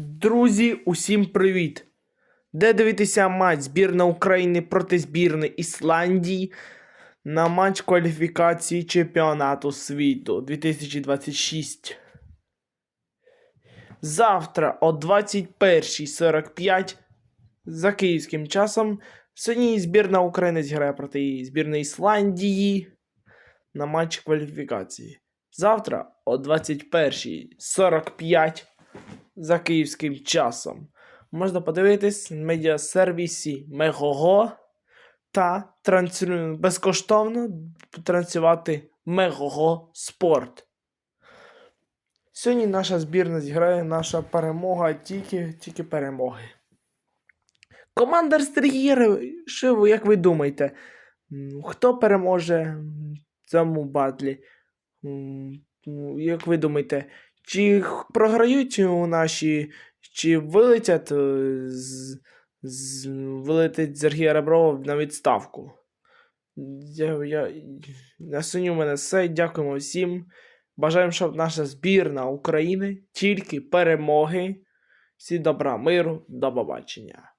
Друзі, усім привіт! Де дивитися матч збірна України проти збірної Ісландії на матч кваліфікації чемпіонату світу 2026. Завтра о 21.45 за київським часом сьогодні збірна України зіграє проти збірної Ісландії на матч кваліфікації. Завтра о 21.45 за київським часом. Можна подивитись на медіасервісі Мегого та безкоштовно транслювати Мегого Спорт. Сьогодні наша збірна зіграє наша перемога, тільки, тільки перемоги. Командир Стрігєр, як ви думаєте, хто переможе в цьому батлі? Ну, Як ви думаєте, чи програють у наші, чи вилетять е, з, з, вилетить Сергія Реброва на відставку? Я, я, на сьогодні у мене все. Дякуємо всім. Бажаємо, щоб наша збірна України тільки перемоги. Всі добра, миру, до побачення.